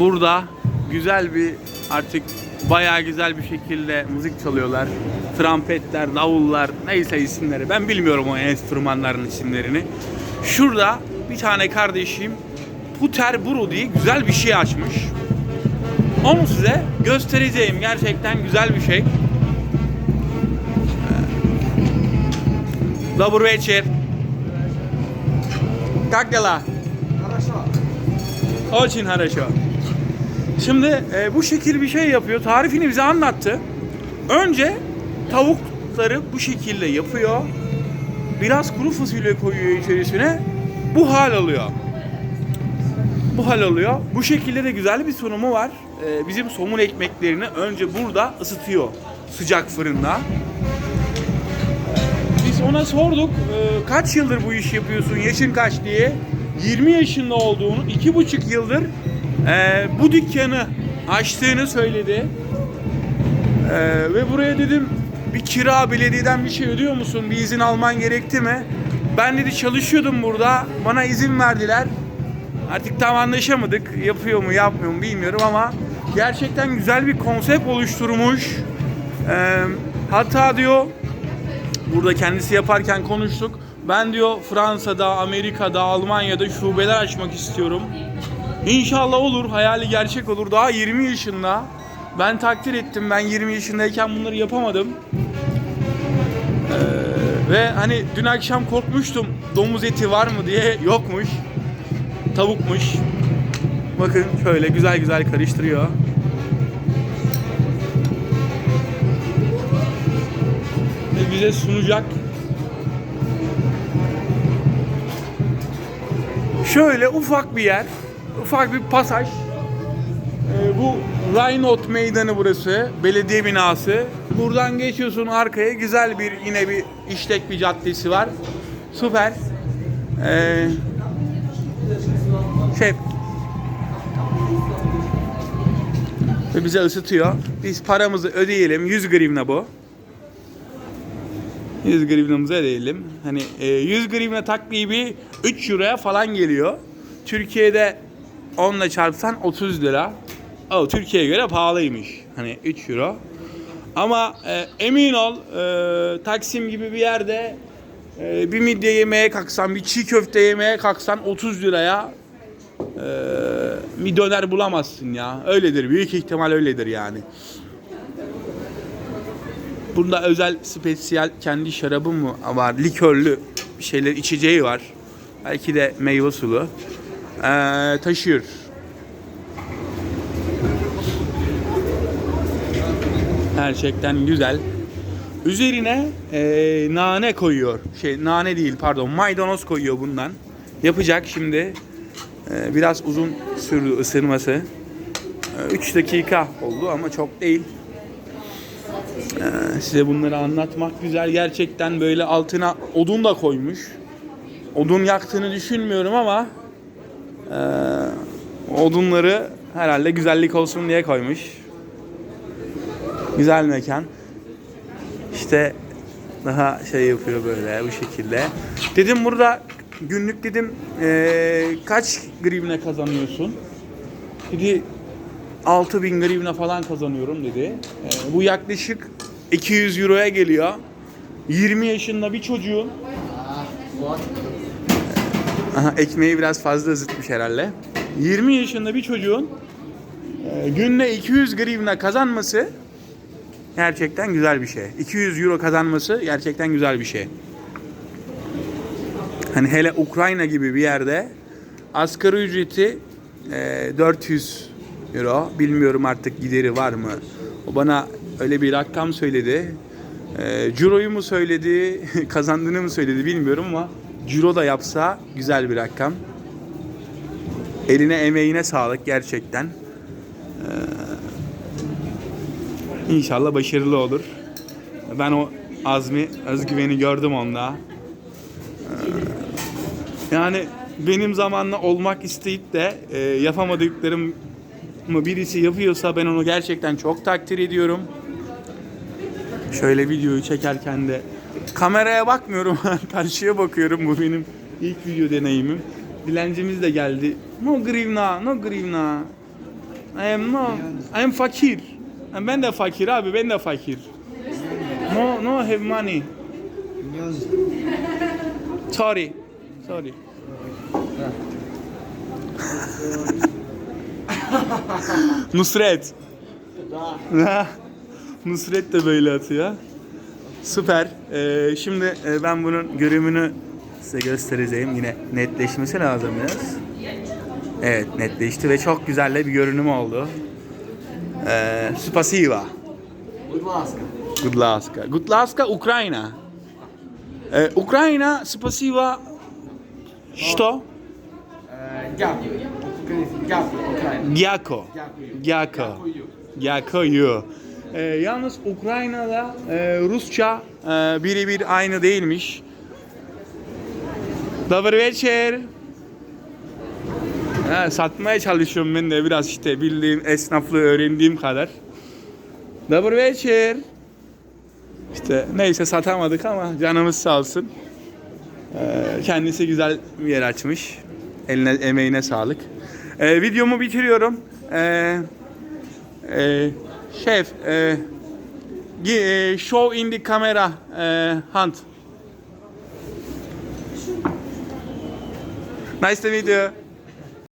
burada güzel bir artık bayağı güzel bir şekilde müzik çalıyorlar. Trompetler, davullar, neyse isimleri. Ben bilmiyorum o enstrümanların isimlerini. Şurada bir tane kardeşim Puter Buru diye güzel bir şey açmış. Onu size göstereceğim. Gerçekten güzel bir şey. Dobry wieczór. Как дела? Очень хорошо. Şimdi e, bu şekil bir şey yapıyor. Tarifini bize anlattı. Önce tavukları bu şekilde yapıyor. Biraz kuru fasulye koyuyor içerisine. Bu hal alıyor. Bu hal alıyor. Bu şekilde de güzel bir sunumu var. E, bizim somun ekmeklerini önce burada ısıtıyor. Sıcak fırında. Biz ona sorduk e, kaç yıldır bu iş yapıyorsun, yaşın kaç diye. 20 yaşında olduğunu, iki buçuk yıldır e, bu dükkanı açtığını söyledi. E, ve buraya dedim bir kira belediyeden bir şey ödüyor musun? Bir izin alman gerekti mi? Ben dedi çalışıyordum burada. Bana izin verdiler. Artık tam anlaşamadık. Yapıyor mu yapmıyor mu bilmiyorum ama gerçekten güzel bir konsept oluşturmuş. E, hatta diyor Burada kendisi yaparken konuştuk. Ben diyor Fransa'da, Amerika'da, Almanya'da şubeler açmak istiyorum. İnşallah olur, hayali gerçek olur. Daha 20 yaşında. Ben takdir ettim. Ben 20 yaşındayken bunları yapamadım. Ee, ve hani dün akşam korkmuştum. Domuz eti var mı diye yokmuş. Tavukmuş. Bakın şöyle güzel güzel karıştırıyor. ve bize sunacak. Şöyle ufak bir yer, ufak bir pasaj. Ee, bu Raynot Meydanı burası, belediye binası. Buradan geçiyorsun arkaya güzel bir yine bir işlek bir caddesi var. Süper. Ee, şey ve bize ısıtıyor. Biz paramızı ödeyelim. 100 grivna bu. 100 grivnamızı ödeyelim. Hani e, 100 grivna takribi 3 euroya falan geliyor. Türkiye'de 10 ile çarpsan 30 lira. O Türkiye'ye göre pahalıymış. Hani 3 euro. Ama e, emin ol e, Taksim gibi bir yerde e, bir midye yemeye kalksan, bir çiğ köfte yemeye kalksan 30 liraya e, bir döner bulamazsın ya. Öyledir. Büyük ihtimal öyledir yani. Bunda özel spesiyel kendi şarabı mı var? Likörlü şeyler içeceği var. Belki de meyve sulu. Ee, taşıyor. Gerçekten güzel. Üzerine ee, nane koyuyor. Şey nane değil pardon maydanoz koyuyor bundan. Yapacak şimdi. Ee, biraz uzun sürdü ısırması. 3 dakika oldu ama çok değil. Ee, size bunları anlatmak güzel. Gerçekten böyle altına odun da koymuş. Odun yaktığını düşünmüyorum ama e, odunları herhalde güzellik olsun diye koymuş. Güzel mekan. İşte daha şey yapıyor böyle bu şekilde. Dedim burada günlük dedim e, kaç grivne kazanıyorsun? Dedi 6000 grivne falan kazanıyorum dedi. Ee, bu yaklaşık 200 euroya geliyor. 20 yaşında bir çocuğun Aha, ekmeği biraz fazla ısıtmış herhalde. 20 yaşında bir çocuğun e, günde 200 grivne kazanması gerçekten güzel bir şey. 200 euro kazanması gerçekten güzel bir şey. Hani hele Ukrayna gibi bir yerde asgari ücreti e, 400 euro. Bilmiyorum artık gideri var mı. O bana öyle bir rakam söyledi. E, ciroyu mu söyledi, kazandığını mı söyledi bilmiyorum ama ciro da yapsa güzel bir rakam. Eline emeğine sağlık gerçekten. Ee, inşallah başarılı olur. Ben o azmi, özgüveni gördüm onda. Ee, yani benim zamanla olmak isteyip de e, yapamadıklarım mı birisi yapıyorsa ben onu gerçekten çok takdir ediyorum. Şöyle videoyu çekerken de kameraya bakmıyorum, karşıya bakıyorum. Bu benim ilk video deneyimim. Dilencimiz de geldi. No grivna, no grivna. I am no, I am fakir. Ben de fakir abi, ben de fakir. No, no have money. Sorry. Sorry. Nusret. Da. Nusret de böyle atıyor. Süper. Ee, şimdi e, ben bunun görümünü size göstereceğim. Yine netleşmesi lazım biraz. Evet netleşti ve çok güzel de bir görünüm oldu. Ee, spasiba. Будь ласка. Good laska. Good laska Ukrayna. Ee, Ukrayna spasiba Что? Е, Дякую. Українською. Дякую, Україна. Gyako. Дякую. Gyako. Дякую. Yakoyu. Ee, yalnız Ukrayna'da e, Rusça e, birebir aynı değilmiş. Добрый вечер. Ha, satmaya çalışıyorum ben de biraz işte bildiğim esnaflığı öğrendiğim kadar. Добрый вечер. İşte neyse satamadık ama canımız sağ olsun. Ee, kendisi güzel bir yer açmış. Eline emeğine sağlık. Ee, videomu bitiriyorum. Ee, e, şef, e, e, show in the camera e, hand. Nice to meet you.